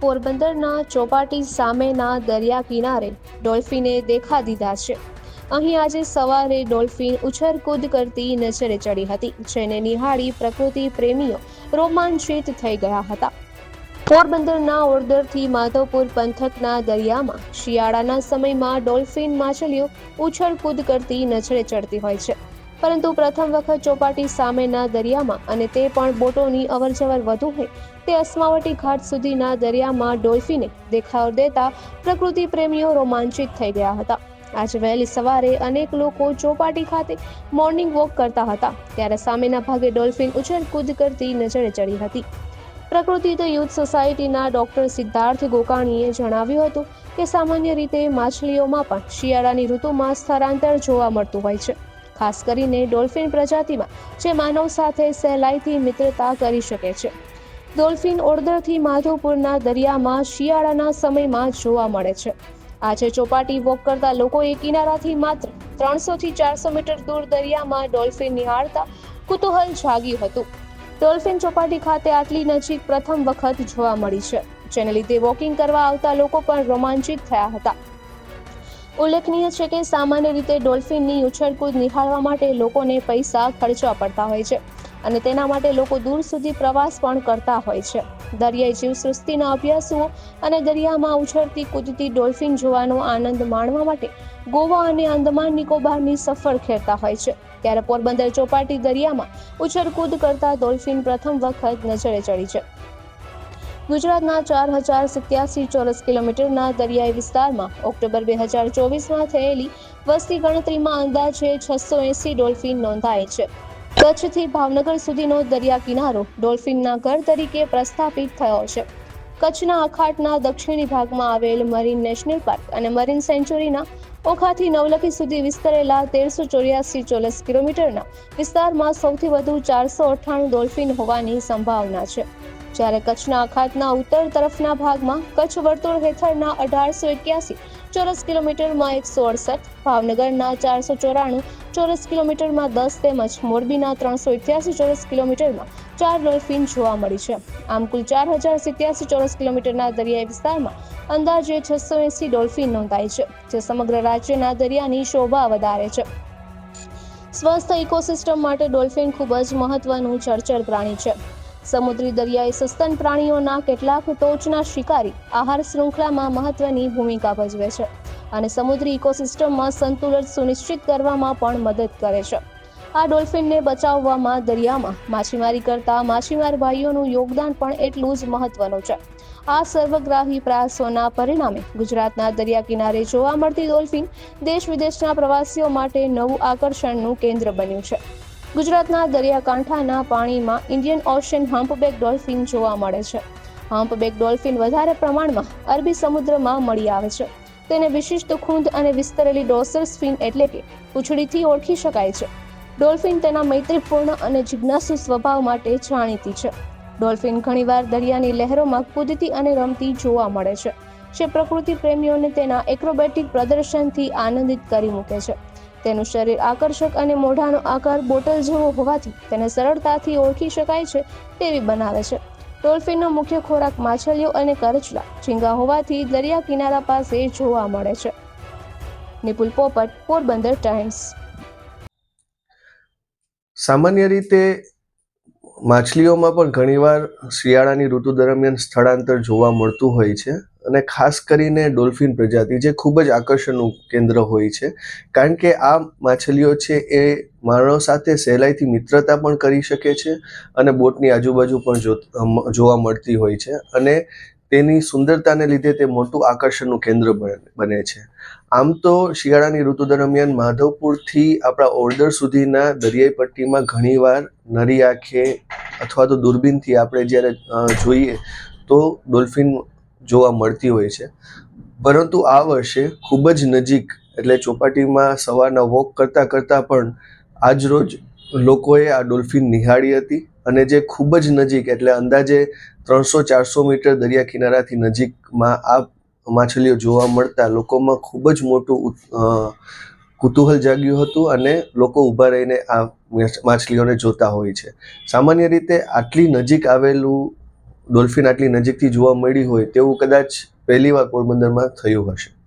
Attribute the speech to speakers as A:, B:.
A: પોરબંદરના ચોપાટી સામેના દરિયા કિનારે ડોલ્ફિને દેખા દીધા છે. અહીં આજે સવારે ડોલ્ફિન ઉછળકૂદ કરતી નજરે ચડી હતી, જેને નિહાળી પ્રકૃતિ પ્રેમીઓ રોમાંચિત થઈ ગયા હતા. પોરબંદરના ઓરદરથી માધવપુર પંથકના દરિયામાં શિયાળાના સમયમાં ડોલ્ફિન માછલીઓ ઉછળકૂદ કરતી નજરે ચડતી હોય છે. પરંતુ પ્રથમ વખત ચોપાટી સામેના દરિયામાં અને તે પણ બોટોની અવરજવર વધુ હોય, તે અસ્માવટી ઘાટ સુધીના દરિયામાં ડોલ્ફિને દેખાવ દેતા પ્રકૃતિ પ્રેમીઓ રોમાંચિત થઈ ગયા હતા. આજે વહેલી સવારે અનેક લોકો ચોપાટી ખાતે મોર્નિંગ વોક કરતા હતા, ત્યારે સામેના ભાગે ડોલ્ફિન ઉછળકૂદ કરતી નજરે ચડી હતી. પ્રકૃતિ તો યુથ સોસાયટીના ડોક્ટર સિદ્ધાર્થ ગોકાણીએ જણાવ્યું હતું કે સામાન્ય રીતે માછલીઓમાં પણ શિયાળાની ઋતુમાં સ્થળાંતર જોવા મળતું હોય છે. ખાસ કરીને ડોલ્ફિન પ્રજાતિમાં, જે માનવ સાથે સહેલાઈથી મિત્રતા કરી શકે છે. ડોલ્ફિન ઓરદરથી માધવપુરના દરિયામાં શિયાળાના સમયમાં જોવા મળે છે. આજે ચોપાટી વોક કરતા લોકોએ કિનારાથી માત્ર ત્રણસો થી ચારસો મીટર દૂર દરિયામાં ડોલ્ફિન નિહાળતા કુતૂહલ જાગ્યું હતું. ડોલ્ફિન ચોપાટી ખાતે આટલી નજીક પ્રથમ વખત જોવા મળી છે. જેને લીધે વોકિંગ કરવા આવતા લોકો પણ રોમાંચિત થયા હતા. ઉલ્લેખનીય છે કે સામાન્ય રીતે ડોલ્ફિનની ઉછળકૂદ નિહાળવા માટે લોકોને પૈસા ખર્ચવા પડતા હોય છે અને તેના માટે લોકો દૂર સુધી પ્રવાસ પણ કરતા હોય છે. દરિયાઈ જીવસૃષ્ટિના અભ્યાસુઓ અને દરિયામાં ઉછળતી કૂદતી ડોલ્ફિન જોવાનો આનંદ માણવા માટે ગોવા અને અંદમાન નિકોબારની સફર ખેરતા હોય છે. ત્યારે પોરબંદર ચોપાટી દરિયામાં ઉછળકૂદ કરતા ડોલ્ફિન પ્રથમ વખત નજરે ચડી છે. ગુજરાતના ચાર હજાર સિત્યાસી ચોરસ કિલોમીટરના દરિયાઈ વિસ્તારમાં ઓક્ટોબર બે હજાર ચોવીસમાં થયેલી વસ્તી ગણતરીમાં અંદાજે છસો એંસી ડોલ્ફિન નોંધાય છે. કચ્છથી ભાવનગર સુધીનો દરિયા કિનારો ડોલ્ફિનના ઘર તરીકે પ્રસ્થાપિત થયો છે. કચ્છના અખાતના દક્ષિણી ભાગમાં આવેલ મરીન નેશનલ પાર્ક અને મરીન સેન્ચુરીના ઓખાથી નવલખી સુધી વિસ્તરેલા તેરસો ચોર્યાસી ચોરસ કિલોમીટરના વિસ્તારમાં સૌથી વધુ ચારસો અઠ્ઠાણું ડોલ્ફિન હોવાની સંભાવના છે. જ્યારે કચ્છના અખાતના ઉત્તર તરફના ભાગમાં કચ્છ વર્તુળ હેઠળના અઢારસો એક્યાસી ચોરસ કિલોમીટરમાં એકસો અડસઠ, ભાવનગરના ચારસો ચોરાણું, ચોરસ કિલોમીટરમાં દસ તેમજ મોરબીના ત્રણસો ઇઠ્યાસી ચોરસ કિલોમીટરમાં ચાર ડોલ્ફિન જોવા મળી છે. આમ કુલ ચાર હજાર સિત્યાસી ચોરસ કિલોમીટરના દરિયાઈ વિસ્તારમાં અંદાજે છસો એંસી ડોલ્ફિન નોંધાય છે, જે સમગ્ર રાજ્યના દરિયાની શોભા વધારે છે. સ્વસ્થ ઇકોસિસ્ટમ માટે ડોલ્ફિન ખૂબ જ મહત્વનું ચર્ચર પ્રાણી છે. સમુદ્રી દરિયાઈ સસ્તન પ્રાણીઓના કેટલાક ટોચના શિકારી આહાર શૃંખલામાં મહત્વની ભૂમિકા ભજવે છે અને સમુદ્રી ઇકોસિસ્ટમમાં સંતુલન સુનિશ્ચિત કરવામાં પણ મદદ કરે છે. આ ડોલ્ફિનને બચાવવામાં દરિયામાં માછીમારી કરતા માછીમાર ભાઈઓનું યોગદાન પણ એટલું જ મહત્વનું છે. આ સર્વગ્રાહી પ્રયાસોના પરિણામે ગુજરાતના દરિયા કિનારે જોવા મળતી ડોલ્ફિન દેશ વિદેશના પ્રવાસીઓ માટે નવું આકર્ષણનું કેન્દ્ર બન્યું છે. ગુજરાતના દરિયાકાંઠાના પાણીમાં ઇન્ડિયન ઓશિયન હમ્પબેક ડોલ્ફિન જોવા મળે છે. હમ્પબેક ડોલ્ફિન વધારે પ્રમાણમાં અરબી સમુદ્રમાં મળી આવે છે. તેને વિશિષ્ટ ખૂંદ અને વિસ્તરેલી ડોસર સ્ફિન એટલે કે પૂંછડીથી ઓળખી શકાય છે. ડોલ્ફિન તેના મૈત્રીપૂર્ણ અને જિજ્ઞાસુ સ્વભાવ માટે જાણીતી છે. ડોલ્ફિન ઘણીવાર દરિયાની લહેરોમાં કૂદતી અને રમતી જોવા મળે છે. જે પ્રકૃતિ પ્રેમીઓને તેના એક્રોબેટિક પ્રદર્શનથી આનંદિત કરી મૂકે છે. તેનું શરીર આકર્ષક અને મોઢાનો આકાર બોટલ જેવો હોવાથી તેને સરળતાથી ઓળખી શકાય છે તેવી બનાવે છે. ડોલ્ફિનનો મુખ્ય ખોરાક માછલીઓ અને કરચલા ઝીંગા હોવાથી દરિયા કિનારા પાસે જોવા મળે છે. નિપુલ પોપટ, પોરબંદર ટાઈમ્સ.
B: સામાન્ય રીતે માછલીઓમાં પણ ઘણીવાર શિયાળાની ઋતુ દરમિયાન સ્થળાંતર જોવા મળતું હોય છે અને ખાસ કરીને ડોલ્ફિન પ્રજાતિ જે ખૂબ જ આકર્ષણનું કેન્દ્ર હોય છે. કારણ કે આ માછલીઓ છે એ માનવ સાથે સહેલાઈથી મિત્રતા પણ કરી શકે છે અને બોટની આજુબાજુ પણ જોવા મળતી હોય છે અને તેની સુંદરતાને લીધે તે મોટું આકર્ષણનું કેન્દ્ર બને છે. આમ તો શિયાળાની ઋતુ દરમિયાન માધવપુરથી આપણા ઓર્ડર સુધીના દરિયાઈ પટ્ટીમાં ઘણીવાર નરી આંખે અથવા તો દૂરબીનથી આપણે જ્યારે જોઈએ તો ડોલ્ફિન જોવા મળતી હોય છે. પરંતુ આ વર્ષે ખૂબ જ નજીક, એટલે ચોપાટીમાં સવારના વોક કરતાં કરતાં પણ આજ રોજ લોકોએ આ ડોલ્ફિન નિહાળી હતી અને જે ખૂબ જ નજીક, એટલે અંદાજે ત્રણસો ચારસો મીટર દરિયા કિનારાથી નજીકમાં આ માછલીઓ જોવા મળતા લોકોમાં ખૂબ જ મોટું કુતૂહલ જાગ્યું હતું અને લોકો ઊભા રહીને આ માછલીઓને જોતા હોય છે. સામાન્ય રીતે આટલી નજીક આવેલું ડોલ્ફિન આટલી નજીકથી જોવા મળી હોય તેવું કદાચ પહેલીવાર પોરબંદરમાં થયું હશે.